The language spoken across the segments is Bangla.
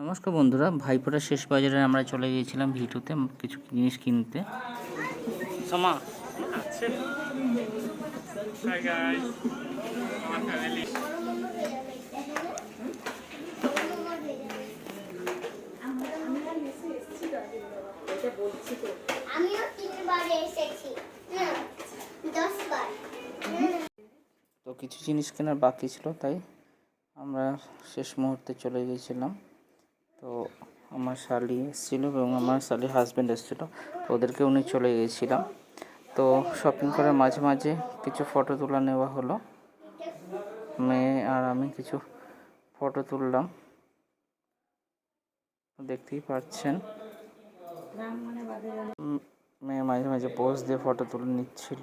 নমস্কার বন্ধুরা ভাইফোঁটার শেষ বাজারে আমরা চলে গিয়েছিলাম ভিটুতে কিছু জিনিস কিনতে। সমা। তো কিছু জিনিস কেনার বাকি ছিল তাই আমরা শেষ মুহূর্তে চলে গিয়েছিলাম। তো আমার শালি এসেছিল এবং আমার শালির হাজব্যান্ড এসেছিল। তো ওদেরকে উনি চলে গিয়েছিলাম। তো শপিং করার মাঝে মাঝে কিছু ফটো তোলা নেওয়া হলো। মেয়ে আর আমি কিছু ফটো তুললাম। দেখতেই পাচ্ছেন। মেয়ে মাঝে মাঝে পোজ দিয়ে ফটো তুলে নিচ্ছিল।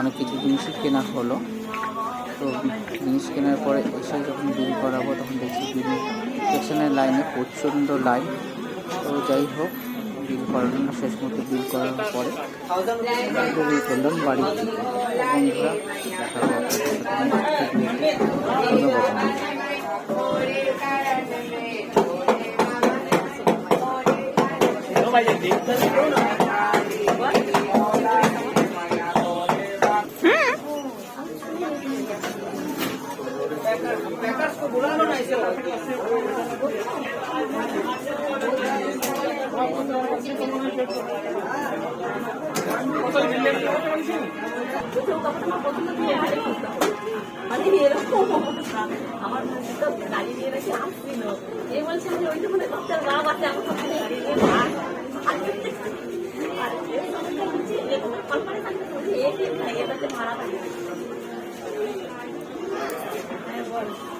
অনেক কিছু জিনিসই কেনা হলো। তো জিনিস কেনার পরে এসে যখন বিল করাবো, তখন দেখছি বিল স্টেশনের লাইনে প্রচণ্ড লাইন। তো যাই হোক, বিল করানো শেষ মতো বিল করার পরে বেরিয়ে ফেললাম বাড়ি মানে এরকম আমার গাড়ি নিয়ে নাকি আসছিল এ বলছে যে ওইটা মানে বাচ্চার মা বাচ্চা আমার সাথে দাঁড়িয়ে ভাত আর এর সঙ্গে কল্পনা থাকতে এ মারা থাকে। হ্যাঁ, বল।